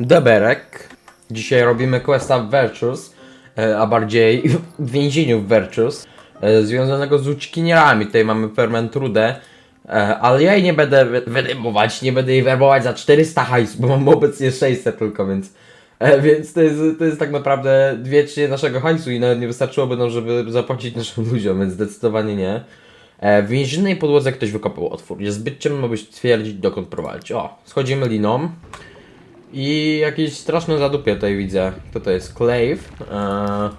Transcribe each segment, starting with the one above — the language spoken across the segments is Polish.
Deberek. Dzisiaj robimy questa w Virtus, e, a bardziej w więzieniu w Virtus, e, związanego z uciekinierami. Tutaj mamy Fermentrudę, e, ale ja jej nie będę wy- wydymować, nie będę jej werbować za 400 hajs, bo mam obecnie 600 tylko, więc... Więc to jest, to jest tak naprawdę dwie trzecie naszego hajsu i nawet nie wystarczyłoby nam, żeby zapłacić naszym ludziom, więc zdecydowanie nie. W więziennej podłodze ktoś wykopał otwór. Jest zbyt ciemno, by stwierdzić dokąd prowadzić. O, schodzimy liną. I jakieś straszne zadupie tutaj widzę. Kto to jest? Clave. Eee,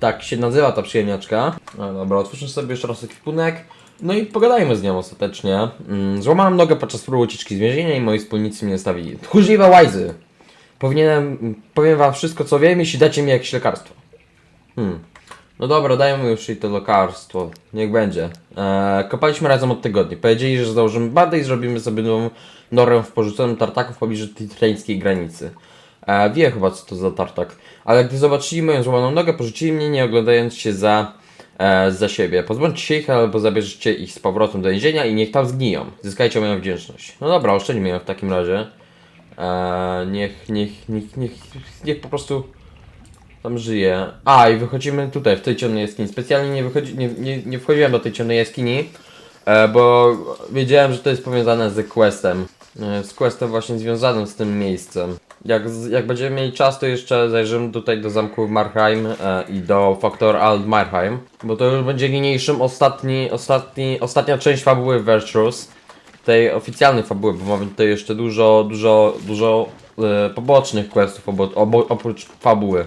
tak się nazywa ta przyjemniaczka. E, dobra, otwórzmy sobie jeszcze raz ekwipunek. No i pogadajmy z nią ostatecznie. Mm, złamałem nogę podczas próby ucieczki z więzienia i moi wspólnicy mnie stawili. Tchórzliwe łajzy! Powinienem, powiem wam wszystko co wiem, jeśli dacie mi jakieś lekarstwo. Hmm. No dobra, dajmy już jej to lekarstwo. Niech będzie. Eee, kopaliśmy razem od tygodni. Powiedzieli, że założymy bandę i zrobimy sobie nową norę w porzuconym tartaku w pobliżu titreńskiej granicy. Eee, wie chyba co to za tartak. Ale gdy zobaczyli moją złamaną nogę, porzucili mnie nie oglądając się za, e, za siebie. Pozbądźcie się ich albo zabierzcie ich z powrotem do więzienia i niech tam zgniją. Zyskajcie moją wdzięczność. No dobra, oszczędźmy ją w takim razie. Eee, niech, niech, niech, niech, niech po prostu tam żyje. A, i wychodzimy tutaj, w tej ciemnej jaskini. Specjalnie nie, wychodzi, nie, nie, nie wchodziłem do tej ciemnej jaskini, e, bo wiedziałem, że to jest powiązane z questem. E, z questem właśnie związanym z tym miejscem. Jak, jak będziemy mieli czas, to jeszcze zajrzymy tutaj do zamku Marheim e, i do Faktor Alt Marheim, bo to już będzie niniejszym ostatni, ostatni, ostatnia część fabuły Virtuous tej oficjalnej fabuły, bo mamy tutaj jeszcze dużo, dużo, dużo e, pobocznych questów obo, obo, oprócz fabuły.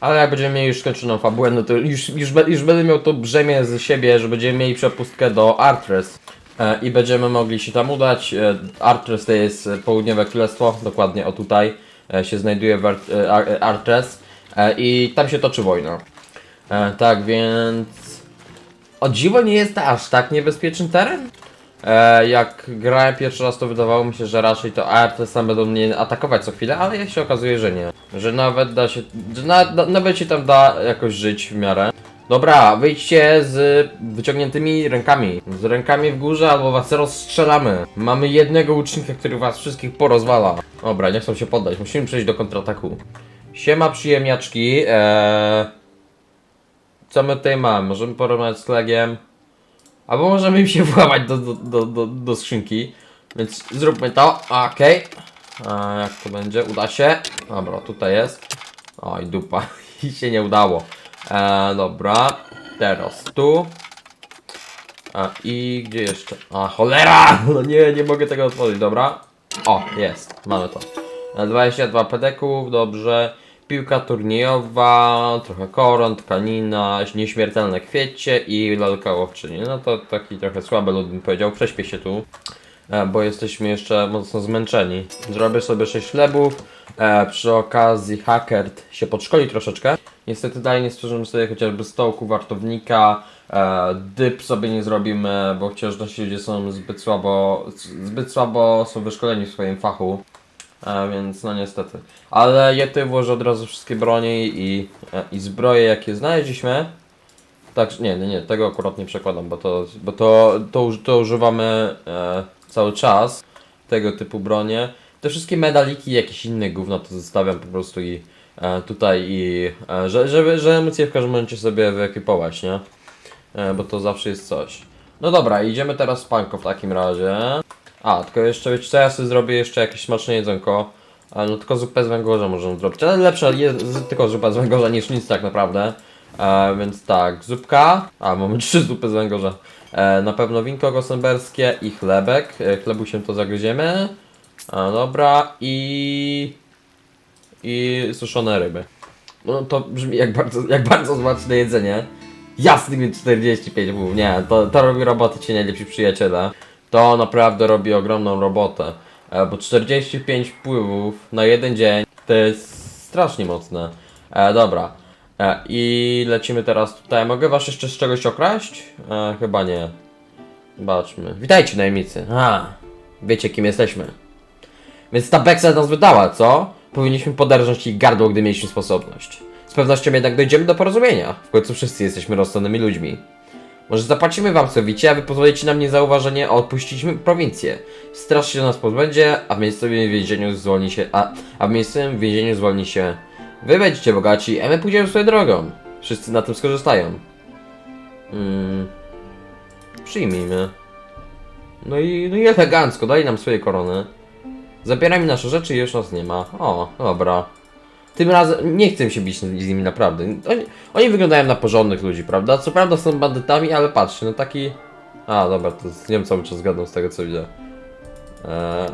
Ale jak będziemy mieli już skończoną fabułę, no to już, już, już będę miał to brzemię z siebie, że będziemy mieli przepustkę do Artres. E, I będziemy mogli się tam udać. E, Artres to jest e, południowe królestwo, dokładnie o tutaj się znajduje w Art, Ar- Artres. I tam się toczy wojna. Tak więc... O dziwo nie jest to aż tak niebezpieczny teren? E, jak grałem pierwszy raz, to wydawało mi się, że raczej to ARTS tam będą mnie atakować co chwilę, ale jak się okazuje, że nie. Że nawet da się, że na, na, nawet się tam da jakoś żyć w miarę. Dobra, wyjdźcie z wyciągniętymi rękami. Z rękami w górze albo was rozstrzelamy. Mamy jednego łucznika, który was wszystkich porozwala. Dobra, nie chcą się poddać, musimy przejść do kontrataku. Siema przyjemniaczki, eee... Co my tutaj mamy? Możemy porozmawiać z Legiem. Albo możemy im się włamać do, do, do, do, do skrzynki. Więc zróbmy to. Okej. A Jak to będzie? Uda się? Dobra, tutaj jest. Oj, dupa. I się nie udało. E, dobra. Teraz tu. A i gdzie jeszcze? A cholera! No nie, nie mogę tego otworzyć, dobra. O, jest. Mamy to. E, 22 pedeków, dobrze. Piłka turniejowa, trochę koron, tkanina, nieśmiertelne kwiecie i lalka łowczyni. No to taki trochę słaby lud bym powiedział. Prześpię się tu, e, bo jesteśmy jeszcze mocno zmęczeni. Zrobię sobie 6 chlebów. E, przy okazji Hackert się podszkoli troszeczkę. Niestety dalej nie stworzymy sobie chociażby stołku wartownika. E, dyp sobie nie zrobimy, bo wciąż nasi ludzie są zbyt słabo, zbyt słabo są wyszkoleni w swoim fachu. A więc no niestety. Ale tutaj włożę od razu wszystkie bronie i, i zbroje jakie znaleźliśmy. Tak, nie, nie, nie, tego akurat nie przekładam, bo to, bo to, to, to używamy e, cały czas. Tego typu bronie. Te wszystkie medaliki, jakieś inne gówno to zostawiam po prostu i e, tutaj i e, że, żeby, żeby móc je w każdym momencie sobie wyekwipować, nie? E, bo to zawsze jest coś. No dobra, idziemy teraz w panko w takim razie. A, tylko jeszcze wiecie co, ja sobie zrobię jeszcze jakieś smaczne jedzonko. A, no tylko zupę z węgorza możemy zrobić, ale lepsze tylko zupa z węgorza niż nic tak naprawdę. E, więc tak, zupka. A, mamy trzy zupy z węgorza. E, na pewno winko gosenberskie i chlebek. E, chlebusiem to zagryziemy. A, dobra, i... I suszone ryby. No to brzmi jak bardzo, jak bardzo smaczne jedzenie. Jasny mi 45 był. Nie, to, to robi robotę ci najlepsi przyjaciele. To naprawdę robi ogromną robotę. E, bo 45 pływów na jeden dzień to jest strasznie mocne. E, dobra. E, I lecimy teraz tutaj. Mogę was jeszcze z czegoś okraść? E, chyba nie. Zobaczmy. Witajcie najemnicy. A, wiecie kim jesteśmy. Więc ta Bexa nas wydała, co? Powinniśmy poderżnąć ich gardło, gdy mieliśmy sposobność. Z pewnością jednak dojdziemy do porozumienia. W końcu wszyscy jesteśmy rozsądnymi ludźmi. Może zapłacimy wam sowicie, a wy pozwolicie nam niezauważenie, a odpuściliśmy prowincję. Straż się nas pozbędzie, a w miejscowym więzieniu zwolni się, a, a w miejscowym więzieniu zwolni się. Wy będziecie bogaci, a my pójdziemy swoją drogą. Wszyscy na tym skorzystają. Mm. Przyjmijmy. No i, no i elegancko, daj nam swoje korony. Zabieraj mi nasze rzeczy i już nas nie ma. O, dobra. Tym razem nie chcę się bić z nimi naprawdę. Oni, oni wyglądają na porządnych ludzi, prawda? Co prawda są bandytami, ale patrzcie, no taki... A, dobra, to z- nie wiem cały czas zgadną z tego co widzę. Eee,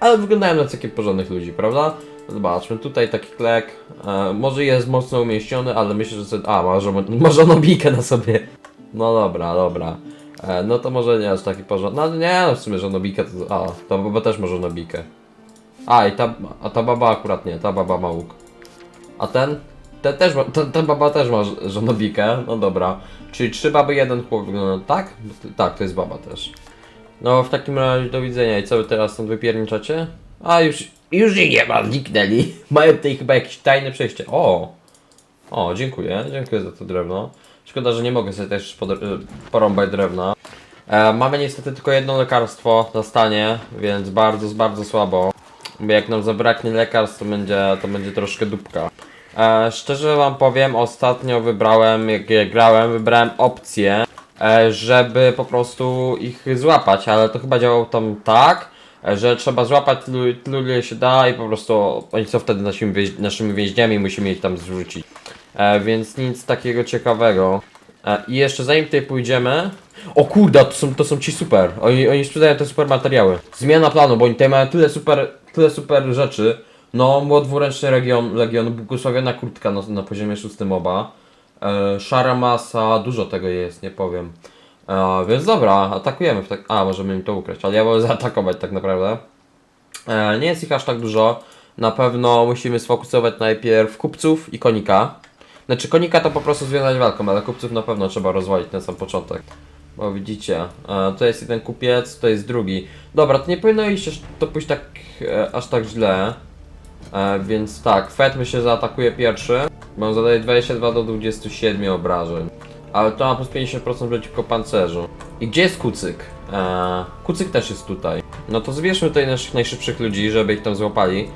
ale wyglądają na takich porządnych ludzi, prawda? Zobaczmy, tutaj taki klek. E, może jest mocno umieściony, ale myślę, że... Sobie... A, ma, żo- ma na sobie. No dobra, dobra. E, no to może nie aż taki porządny. No nie, no w sumie żonobikę to... A, ta baba też ma żonobikę. A, i ta, a ta baba akurat nie, ta baba ma łuk. A ten? Ten też ma, ten, ten baba też ma ż- żonobikę, no dobra. Czyli trzy baby, jeden chłop wygląda, tak? Tak, to jest baba też. No w takim razie do widzenia i co wy teraz stąd wypierniczacie? A już, już jej nie ma, zniknęli. Mają tutaj chyba jakieś tajne przejście. O! O, dziękuję, dziękuję za to drewno. Szkoda, że nie mogę sobie też podr- porąbać drewna. E, mamy niestety tylko jedno lekarstwo na stanie, więc bardzo, bardzo słabo. Bo jak nam zabraknie lekarstw, to będzie, to będzie troszkę dupka. E, szczerze wam powiem, ostatnio wybrałem, jak ja grałem, wybrałem opcję, e, żeby po prostu ich złapać, ale to chyba działało tam tak, że trzeba złapać tylu, tylu ile się da i po prostu oni są wtedy naszymi, naszymi więźniami i musimy ich tam zrzucić. E, więc nic takiego ciekawego. E, I jeszcze zanim tutaj pójdziemy. O kurde, to są, to są ci super. Oni, oni sprzedają te super materiały. Zmiana planu, bo oni tutaj mają tyle super, tyle super rzeczy. No, młot dwuręczny region, legion, błogosławiona kurtka na, na poziomie szóstym oba. E, szara masa, dużo tego jest, nie powiem. E, więc dobra, atakujemy. W tak... A, możemy im to ukraść, ale ja wolę zaatakować tak naprawdę. E, nie jest ich aż tak dużo. Na pewno musimy sfokusować najpierw kupców i konika. Znaczy konika to po prostu związać walką, ale kupców na pewno trzeba rozwalić na sam początek. Bo widzicie, e, to jest jeden kupiec, to jest drugi. Dobra, to nie powinno iść aż, to pójść tak, e, aż tak źle. E, więc tak, Fed myślę, że zaatakuje pierwszy. Bo on zadaje 22 do 27 obrażeń. Ale to ma plus 50% przeciwko pancerzu. I gdzie jest kucyk? Kucyk też jest tutaj. No to zbierzmy tutaj naszych najszybszych ludzi, żeby ich tam złapali.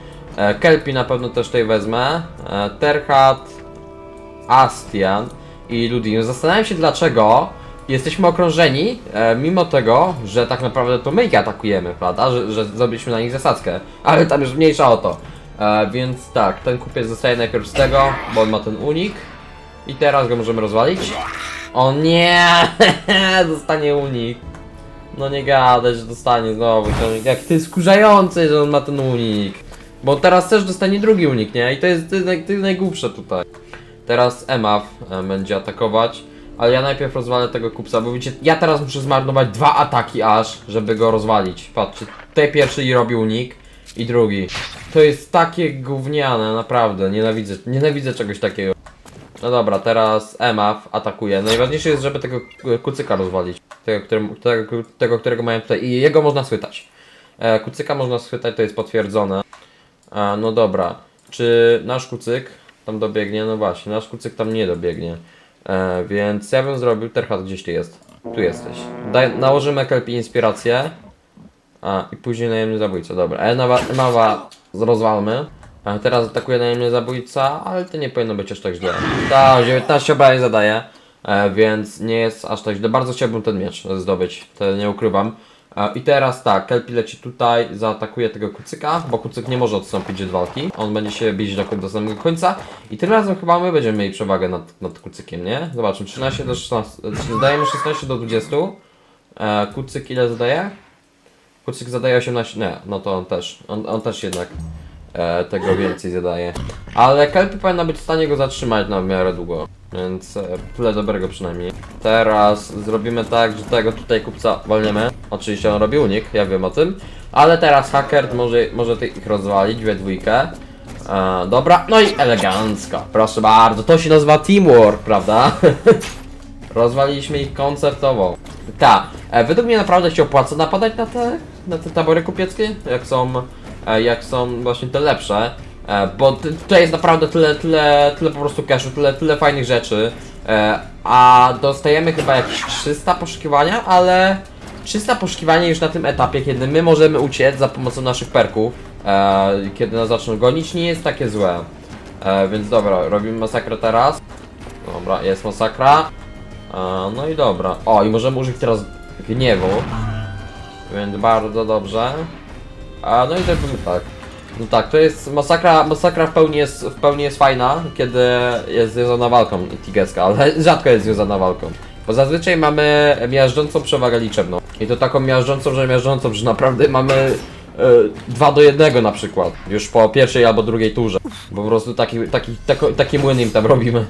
Kelpi na pewno też tutaj wezmę. E, Terhat, Astian i Ludin. Zastanawiam się dlaczego jesteśmy okrążeni, e, mimo tego, że tak naprawdę to my ich atakujemy, prawda? Że, że zrobiliśmy na nich zasadzkę, ale tam już mniejsza o to. E, więc tak, ten kupiec zostaje najpierw z tego, bo on ma ten unik. I teraz go możemy rozwalić. O nie! Dostanie unik. No nie gadaj, że dostanie znowu. Jak to jest skurzające, że on ma ten unik. Bo teraz też dostanie drugi unik, nie? I to jest, to jest, to jest najgłupsze tutaj. Teraz Emaf e, będzie atakować, ale ja najpierw rozwalę tego kupca, bo widzicie, ja teraz muszę zmarnować dwa ataki aż, żeby go rozwalić. Patrzcie, tutaj pierwszy i robi unik i drugi. To jest takie gówniane, naprawdę, nienawidzę, nienawidzę czegoś takiego. No dobra, teraz Emaf atakuje. Najważniejsze jest, żeby tego e, kucyka rozwalić. Tego, którym, tego, tego którego mają tutaj. I jego można schwytać. E, kucyka można schwytać, to jest potwierdzone. A, no dobra. Czy nasz kucyk tam dobiegnie? No właśnie, nasz kucyk tam nie dobiegnie. E, więc ja bym zrobił. Terhat, gdzieś ty jest? Tu jesteś. Daj, nałożymy kelpi inspirację. A, i później najemny zabójca. Dobra, Enawa, Enawa rozwalmy. A teraz atakuje najemny zabójca, ale to nie powinno być aż tak źle. Tak, 19 obrażeń zadaje, e, więc nie jest aż tak źle. Bardzo chciałbym ten miecz zdobyć, to nie ukrywam. I teraz tak, Kelpi leci tutaj, zaatakuje tego kucyka, bo kucyk nie może odstąpić od walki. On będzie się bić do, do samego końca. I tym razem chyba my będziemy mieli przewagę nad, nad kucykiem, nie? Zobaczmy, 13 do 16, czy dajemy 16 do 20. E, kucyk ile zadaje? Kucyk zadaje 18, nie, no to on też, on, on też jednak e, tego więcej zadaje. Ale Kelpie powinna być w stanie go zatrzymać na miarę długo, więc e, tyle dobrego przynajmniej. Teraz zrobimy tak, że tego tutaj kupca walniemy. Oczywiście on robi unik, ja wiem o tym. Ale teraz hacker może, może ty- ich rozwalić we dwójkę. E, dobra, no i elegancko, proszę bardzo, to się nazywa teamwork, prawda? Rozwaliliśmy ich koncertowo. Tak, e, według mnie naprawdę się opłaca napadać na te, na te tabory kupieckie, jak są, jak są właśnie te lepsze. E, bo tutaj jest naprawdę tyle, tyle, tyle po prostu cashu, tyle, tyle fajnych rzeczy. E, a dostajemy chyba jakieś 300 poszukiwania, ale 300 poszukiwania już na tym etapie, kiedy my możemy uciec za pomocą naszych perków, e, kiedy nas zaczną gonić, nie jest takie złe. E, więc dobra, robimy masakrę teraz. Dobra, jest masakra. E, no i dobra. O, i możemy użyć teraz gniewu. Więc bardzo dobrze. A no i zrobimy tak. No tak, to jest masakra, masakra w pełni jest, w pełni jest fajna, kiedy jest związana walką Tigeska, ale rzadko jest związana walką. Bo zazwyczaj mamy miażdżącą przewagę liczebną. I to taką miażdżącą, że miażdżącą, że naprawdę mamy 2 do 1 na przykład. Już po pierwszej albo drugiej turze. Po prostu taki, taki, tako, taki młyn im tam robimy.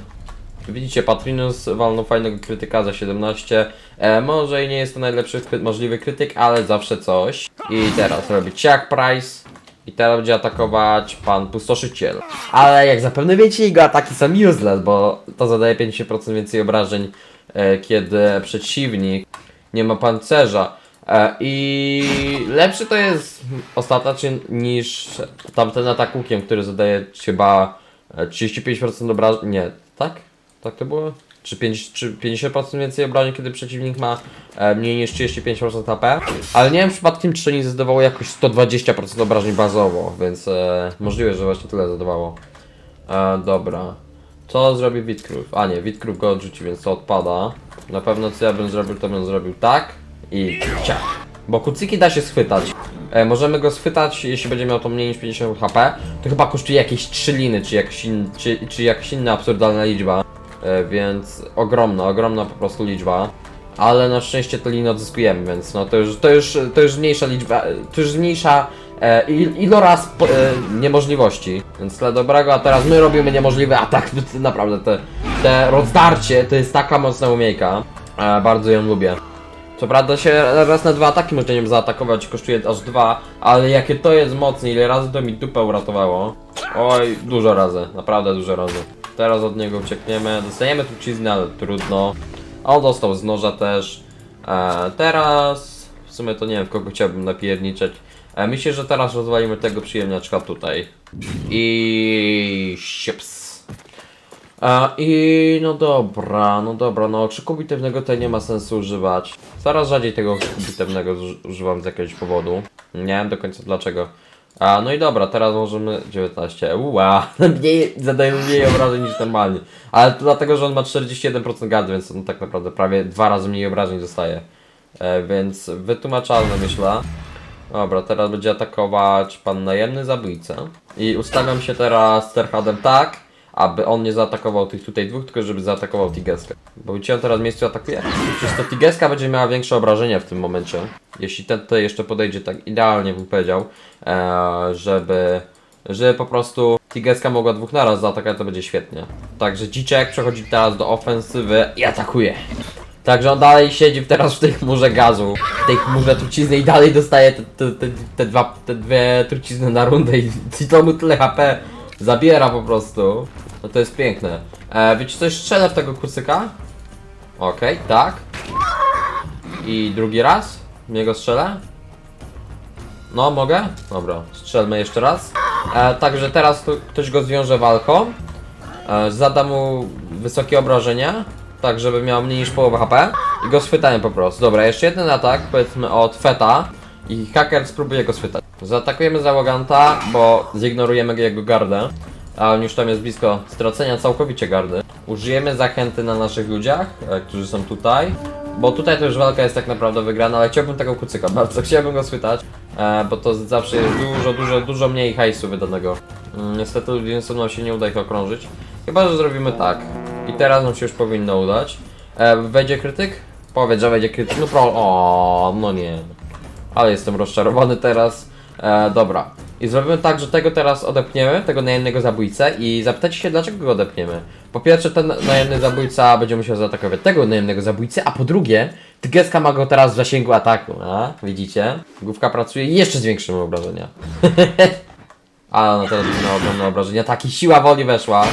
Widzicie, Patrinus walnął fajnego krytyka za 17. E, może i nie jest to najlepszy kry możliwy krytyk, ale zawsze coś. I teraz robi Chuck Price. I teraz będzie atakować pan Pustoszyciel. Ale jak zapewne wiecie, jego ataki są useless, bo to zadaje 50% więcej obrażeń, e, kiedy przeciwnik nie ma pancerza. E, I lepszy to jest ostatecznie niż tamten atak łukiem, który zadaje chyba e, 35% obrażeń. Nie, tak? Tak to było? Czy, 5, czy 50% więcej obrażeń, kiedy przeciwnik ma e, mniej niż 35% HP? Ale nie wiem przypadkiem, czy nie zadawało jakoś 120% obrażeń bazowo, więc e, możliwe, że właśnie tyle zadawało. E, dobra. Co zrobi Witkrów? A nie, Witkrów go odrzuci, więc to odpada. Na pewno co ja bym zrobił, to bym zrobił tak i ciach. Bo kucyki da się schwytać. E, możemy go schwytać, jeśli będzie miał to mniej niż 50 HP. To chyba kosztuje jakieś 3 liny, czy, jakaś in, czy, czy jakaś inna absurdalna liczba. E, więc ogromna, ogromna po prostu liczba. Ale na szczęście te liny odzyskujemy, więc no to już, to już, to już mniejsza liczba, to już mniejsza e, il, iloraz po, e, niemożliwości. Więc tyle dobrego, a teraz my robimy niemożliwy atak. Naprawdę, te, te rozdarcie to jest taka mocna umiejka. E, bardzo ją lubię. Co prawda się raz na dwa ataki można nią zaatakować, kosztuje aż dwa, ale jakie to jest mocne, ile razy to mi dupę uratowało. Oj, dużo razy, naprawdę dużo razy. Teraz od niego uciekniemy, dostajemy truciznę, ale trudno. A on dostał z noża też. E, teraz, w sumie to nie wiem, w kogo chciałbym napierniczeć. E, myślę, że teraz rozwalimy tego przyjemniaczka tutaj. I... sieps. A, I no dobra, no dobra, no okrzyku bitewnego tutaj nie ma sensu używać. Coraz rzadziej tego okrzyku bitewnego używam z jakiegoś powodu. Nie wiem do końca dlaczego. A, no i dobra, teraz możemy 19. Uła, mniej, zadaje mniej obrażeń niż normalnie. Ale to dlatego, że on ma 41% gardy, więc on tak naprawdę prawie dwa razy mniej obrażeń dostaje. E, więc wytłumaczalne myślę. Dobra, teraz będzie atakować pan najemny zabójca. I ustawiam się teraz Sterhadem tak, aby on nie zaatakował tych tutaj dwóch, tylko żeby zaatakował Tigeskę. Bo widzicie, on teraz w miejscu atakuje. Przez to Tigeska będzie miała większe obrażenia w tym momencie. Jeśli ten tutaj jeszcze podejdzie tak idealnie, bym powiedział, e, żeby, żeby po prostu Tigeska mogła dwóch naraz zaatakować, to będzie świetnie. Także Dziczek przechodzi teraz do ofensywy i atakuje. Także on dalej siedzi teraz w tej chmurze gazu, w tej chmurze trucizny i dalej dostaje te, te, te, te, dwa, te dwie trucizny na rundę i, i to mu tyle HP zabiera po prostu. No to jest piękne. E, wiecie coś, strzelę w tego kucyka? Okej, tak. I drugi raz? Niego strzelę? No, mogę? Dobra, strzelmy jeszcze raz. E, także teraz ktoś go zwiąże walką. E, zada mu wysokie obrażenia, tak żeby miał mniej niż połowę HP i go schwytają po prostu. Dobra, jeszcze jeden atak, powiedzmy od Feta i haker spróbuje go schwytać. Zaatakujemy załoganta, bo zignorujemy jego gardę, a on już tam jest blisko stracenia całkowicie gardy. Użyjemy zachęty na naszych ludziach, e, którzy są tutaj, bo tutaj to już walka jest tak naprawdę wygrana, ale chciałbym tego kucyka, bardzo chciałbym go schwytać, e, bo to zawsze jest dużo, dużo, dużo mniej hajsu wydanego. Mm, Niestety ludziom nam się nie uda ich okrążyć. Chyba, że zrobimy tak. I teraz nam się już powinno udać. E, wejdzie krytyk? Powiedz, że wejdzie krytyk. No pro... O, no nie. Ale jestem rozczarowany teraz. E, dobra. I zrobimy tak, że tego teraz odepniemy, tego najemnego zabójcę i zapytacie się, dlaczego go odepniemy. Po pierwsze, ten najemny zabójca będzie musiał zaatakować tego najemnego zabójcę, a po drugie, Tygeska ma go teraz w zasięgu ataku, a? Widzicie? Główka pracuje i jeszcze zwiększymy obrażenia. A no teraz miała ogromne obrażenia. Taki siła woli weszła.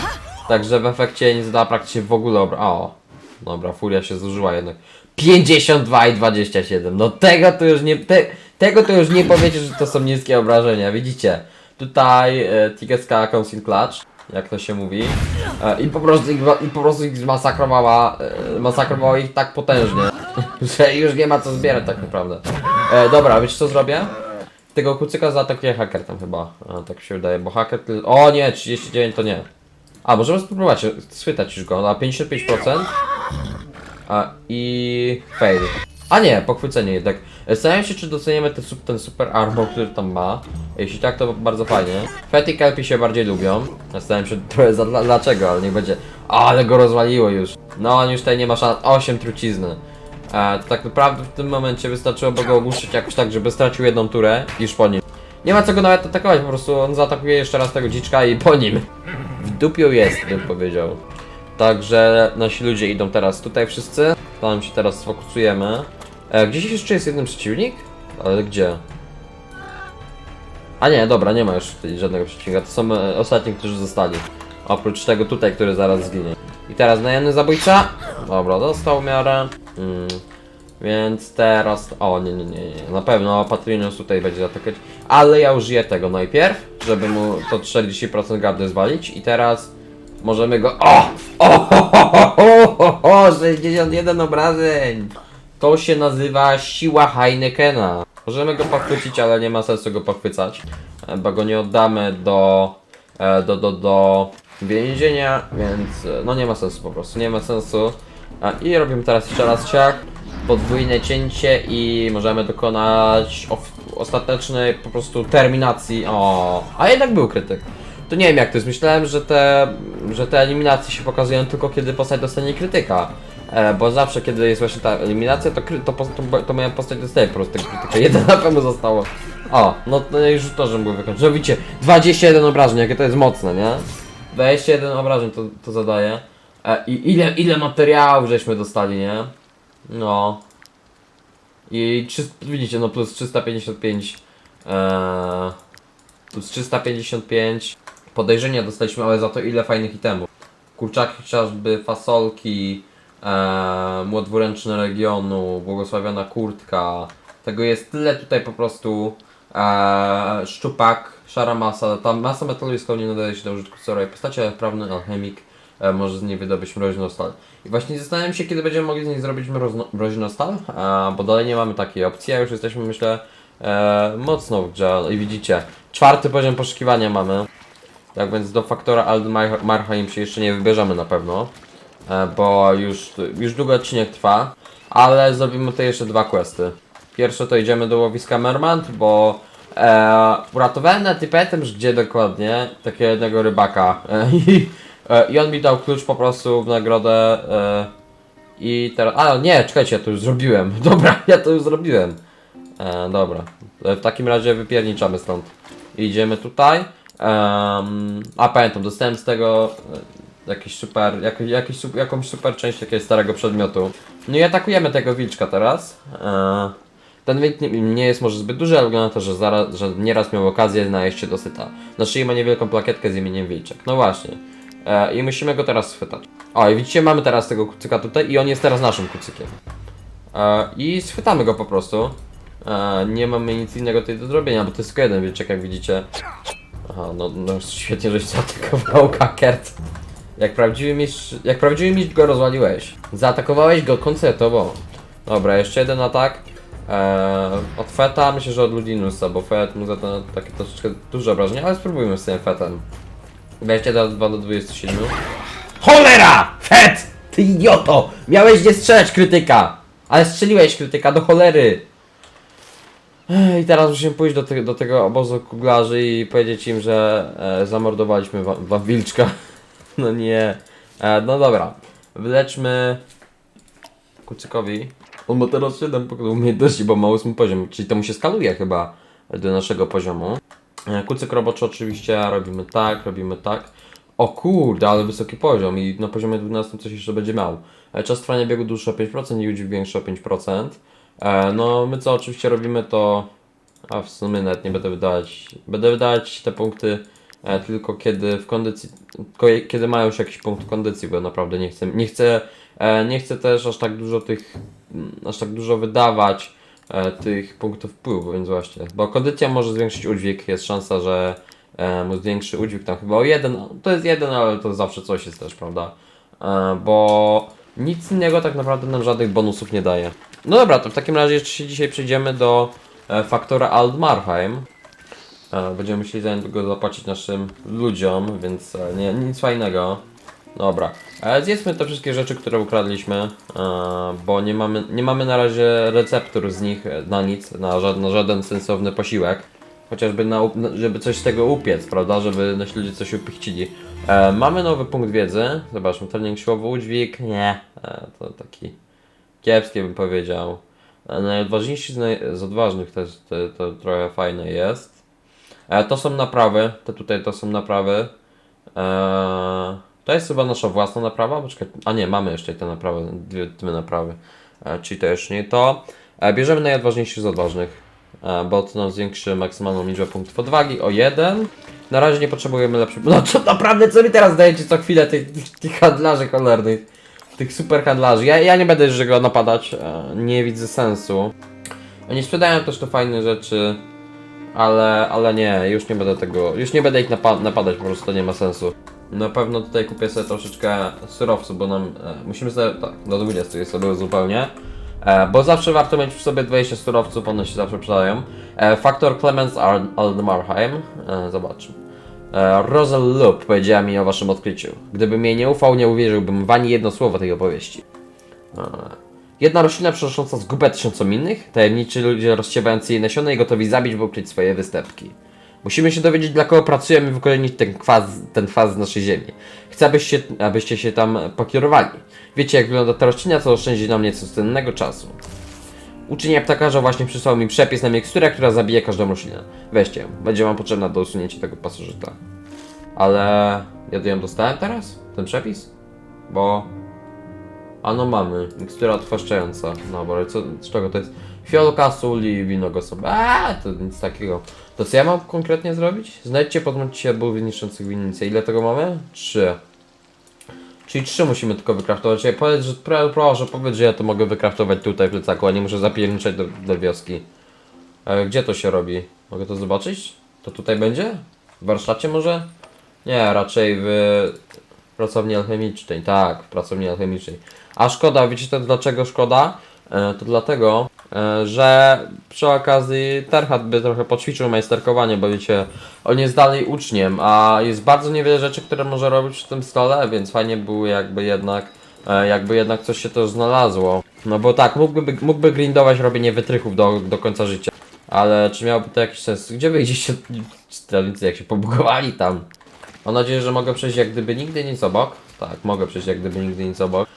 Także w efekcie nie zadała praktycznie w ogóle obra... O. Dobra, furia się zużyła jednak. 52 i 27. No tego to już nie... Te, tego to już nie powiecie, że to są niskie obrażenia, widzicie? tutaj e, Tigeska Council Clutch, jak to się mówi. E, I po prostu ich, i po prostu ich zmasakrowała, e, masakrowała ich tak potężnie, że już nie ma co zbierać tak naprawdę. E, dobra, wiecie co zrobię? Tego kucyka zaatakuję haker tam chyba, a, tak się wydaje, bo haker... ty- O nie, 39 to nie. A, możemy spróbować e, schwytać już go na 55%. A, I fail. A nie, pochwycenie jednak. Zastanawiam się, czy doceniamy ten, ten super armor, który tam ma. Jeśli tak, to bardzo fajnie. Fett i Kelpie się bardziej lubią. Zastanawiam się trochę za, dla, dlaczego, ale niech będzie. Ale go rozwaliło już. No, on już tutaj nie ma szans. 8 trucizny. E, tak naprawdę w tym momencie wystarczyłoby go ogłuszyć jakoś tak, żeby stracił jedną turę już po nim. Nie ma co go nawet atakować, po prostu on zaatakuje jeszcze raz tego dziczka i po nim. W dupiu jest, bym powiedział. Także nasi ludzie idą teraz tutaj wszyscy. Tam się teraz sfokusujemy. E, gdzieś jeszcze jest jeden przeciwnik? Ale gdzie? A nie, dobra, nie ma już tutaj żadnego przeciwnika. To są e, ostatni, którzy zostali. Oprócz tego tutaj, który zaraz zginie. I teraz najemny zabójca. Dobra, dostał miarę. Mm. Więc teraz... O, nie, nie, nie, nie. Na pewno Patrinus tutaj będzie atakować. Ale ja użyję tego najpierw, żeby mu to 40% gardy zwalić. I teraz możemy go... O! O! Ho, ho, ho, ho, ho, ho, 61 obrażeń! To się nazywa siła Heinekena. Możemy go pochwycić, ale nie ma sensu go pochwycać, e, bo go nie oddamy do, e, do, do, do więzienia, więc e, no nie ma sensu po prostu, nie ma sensu. I robimy teraz jeszcze raz ciach, podwójne cięcie i możemy dokonać ostatecznej po prostu terminacji. O, a jednak był krytyk. To nie wiem jak to jest, myślałem, że te, że te eliminacje się pokazują tylko kiedy postać dostanie krytyka. E, bo zawsze kiedy jest właśnie ta eliminacja, to, to, to, to moja postać dostaje po prostu krytyka. Jeden na pewno zostało. O, no to już to, żebym był wykończony. No widzicie, 21 obrażeń, jakie to jest mocne, nie? 21 obrażeń to, to zadaje. E, I ile, ile materiałów żeśmy dostali, nie? No. I 300, widzicie, no plus 355. E, plus 355. Podejrzenia dostaliśmy, ale za to ile fajnych itemów. Kurczaki chociażby, fasolki, e, regionu, błogosławiona kurtka. Tego jest tyle tutaj po prostu. E, szczupak, szara masa. Ta masa metalu jest nie nadaje się do użytku surowej postaci, ale wprawny alchemik e, może z niej wydobyć mroźną stal. I właśnie zastanawiam się, kiedy będziemy mogli z niej zrobić mrozno- mroźną stal, e, bo dalej nie mamy takiej opcji, a już jesteśmy, myślę, e, mocno w. I widzicie, czwarty poziom poszukiwania mamy. Tak więc do faktora Aldmarheim się jeszcze nie wybierzemy na pewno, bo już, już długo odcinek trwa, ale zrobimy tutaj jeszcze dwa questy. Pierwsze to idziemy do łowiska Mermant, bo e, uratowałem na gdzie dokładnie, takiego jednego rybaka e, i, e, i on mi dał klucz po prostu w nagrodę e, i teraz, a nie, czekajcie, ja to już zrobiłem, dobra, ja to już zrobiłem. E, dobra, E, w takim razie wypierniczamy stąd. Idziemy tutaj. A pamiętam, dostałem z tego e, jakiś super, jak, jakiś, jakąś super część jakiegoś starego przedmiotu. No i atakujemy tego wilczka teraz. E, ten wilk nie, nie jest może zbyt duży, ale wygląda na to, że, zaraz, że nieraz miał okazję najeść się dosyta. Na szyi ma niewielką plakietkę z imieniem Wilczek. No właśnie. E, I musimy go teraz schwytać. O, i widzicie, mamy teraz tego kucyka tutaj i on jest teraz naszym kucykiem. E, I schwytamy go po prostu. E, nie mamy nic innego tutaj do zrobienia, bo to jest tylko jeden wilczek, jak widzicie. Aha, no, no świetnie, żeś zaatakował kakert. Jak prawdziwy mistrz, jak prawdziwy mistrz go rozwaliłeś. Zaatakowałeś go koncertowo. Dobra, jeszcze jeden atak. Eee, od Feta, myślę, że od Ludinusa, bo Fet mu zada takie troszeczkę duże obrażenia, ale spróbujmy z tym Fetem. 22 do 27. Cholera! Fet! Ty idioto! Miałeś nie strzelać krytyka! Ale strzeliłeś krytyka do cholery! I teraz musimy pójść do, te, do tego obozu kuglarzy i powiedzieć im, że e, zamordowaliśmy wa, wa wilczka. No nie. E, no dobra. Wyleczmy kucykowi. On ma teraz 7 punktów umiejętności, bo ma 8 poziom, czyli to mu się skaluje chyba do naszego poziomu. E, Kucyk roboczy oczywiście robimy tak, robimy tak. O kurde, ale wysoki poziom i na poziomie 12 coś jeszcze będzie miał. E, Czas trwania biegu dłuższy o 5% i udźwig większy o 5%. E, No my co oczywiście robimy to, a w sumie nawet nie będę wydawać, będę wydawać te punkty tylko kiedy w kondycji, kiedy mają się jakiś punkt kondycji, bo naprawdę nie chcę, nie chcę, e, nie chcę też aż tak dużo tych, mm, aż tak dużo wydawać e, tych punktów wpływu, więc właśnie, bo kondycja może zwiększyć udźwig, jest szansa, że e, mu zwiększy udźwig tam chyba o jeden, to jest jeden, ale to zawsze coś jest też, prawda? E, bo nic innego tak naprawdę nam żadnych bonusów nie daje. No dobra, to w takim razie jeszcze dzisiaj przejdziemy do e, faktora Altmarheim. E, będziemy musieli za niego zapłacić naszym ludziom, więc e, nie, nic fajnego. Dobra, e, zjedzmy te wszystkie rzeczy, które ukradliśmy, bo nie mamy, nie mamy na razie receptur z nich na nic, na żaden, na żaden sensowny posiłek. Chociażby na, żeby coś z tego upiec, prawda, żeby nasi ludzie coś upichcili. Mamy nowy punkt wiedzy, zobaczmy, trening siłowy udźwig, nie, to taki kiepski bym powiedział. Najodważniejszy z, naj, z odważnych to, to trochę fajne jest. E, to są naprawy, te tutaj to są naprawy. E, to jest chyba nasza własna naprawa, a nie, mamy jeszcze te naprawy, dwie, dwie naprawy, e, czyli to jeszcze nie to. Bierzemy najodważniejszy z odważnych, bo to nam zwiększy maksymalną liczbę punktów odwagi o jeden. Na razie nie potrzebujemy lepszych, no to naprawdę co mi teraz dajecie co chwilę tych, tych, tych handlarzy cholernych, tych super handlarzy, ja, ja nie będę już go napadać, nie widzę sensu. Oni sprzedają też te fajne rzeczy, ale, ale nie, już nie będę tego, już nie będę ich napa napadać, po prostu to nie ma sensu. Na pewno tutaj kupię sobie troszeczkę surowców, bo nam, e, musimy sobie, tak, do 20 jest sobie zupełnie. E, bo zawsze warto mieć w sobie 20 surowców, one się zawsze przydają. E, Faktor Clemens Ar- Aldemarheim, e, zobaczmy. E, Rosal Loop powiedziała mi o waszym odkryciu. Gdybym jej nie ufał, nie uwierzyłbym w ani jedno słowo tej opowieści. E, Jedna roślina przynosząca zgubę tysiącom innych, tajemniczy ludzie rozsiewający jej nasiona i gotowi zabić, by ukryć swoje występki. Musimy się dowiedzieć, dla kogo pracujemy i wykorzenić ten kwas, ten kwas z naszej ziemi. Chcę, abyście, abyście się tam pokierowali. Wiecie, jak wygląda ta roślina, co oszczędzi nam nieco cennego czasu. Uczyni aptekarza właśnie przysłał mi przepis na miksturę, która zabije każdą roślinę. Weźcie będzie wam potrzebna do usunięcia tego pasożyta. Ale ja ją dostałem teraz? Ten przepis? Bo a no mamy, mikstura odchwaszczająca. No bo co, z czego to jest? Fiolka, sól i wino gosowe. To nic takiego. To co ja mam konkretnie zrobić? Znajdźcie podmącie obu niszczących winnicy. Ile tego mamy? Trzy. Czyli trzy musimy tylko wykraftować. Ja powiedz, że pro, proszę, powiedz, że ja to mogę wykraftować tutaj w plecaku, a nie muszę zapierniczać do, do wioski. E, gdzie to się robi? Mogę to zobaczyć? To tutaj będzie? W warsztacie może? Nie, raczej w pracowni alchemicznej. Tak, w pracowni alchemicznej. A szkoda, wiecie to dlaczego szkoda? E, to dlatego, e, że przy okazji Terhat by trochę poćwiczył majsterkowanie, bo wiecie, on jest dalej uczniem, a jest bardzo niewiele rzeczy, które może robić przy tym stole, więc fajnie było jakby jednak, e, jakby jednak coś się też znalazło. No bo tak, mógłby, mógłby grindować robienie wytrychów do, do końca życia. Ale czy miałoby to jakiś sens? Gdzie wyjdziecie strzelnicy, jak się pobugowali tam? Mam nadzieję, że mogę przejść jak gdyby nigdy nic obok. Tak, mogę przejść jak gdyby nigdy nic obok.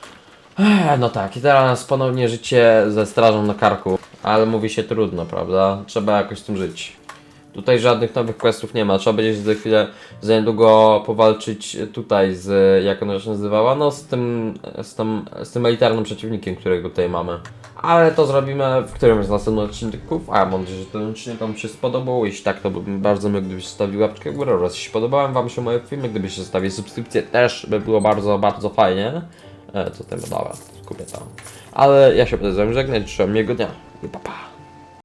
Ech, No tak, i teraz ponownie życie ze strażą na karku, ale mówi się trudno, prawda? Trzeba jakoś z tym żyć. Tutaj żadnych nowych questów nie ma, trzeba będzie za chwilę, za niedługo powalczyć tutaj z, jak ona się nazywała, no z tym, z tym, z tym elitarnym przeciwnikiem, którego tutaj mamy. Ale to zrobimy w którymś z następnych odcinków, a mam nadzieję, że ten odcinek Wam się spodobał, jeśli tak, to bym bardzo miał, gdybyście zostawili łapkę w górę oraz jeśli podobałem Wam się moje filmy, gdybyście zostawili subskrypcję, też by było bardzo, bardzo fajnie. E, co temu dała, kupię tam. Ale ja się będę z wami żegnać, życzę miłego dnia i pa pa.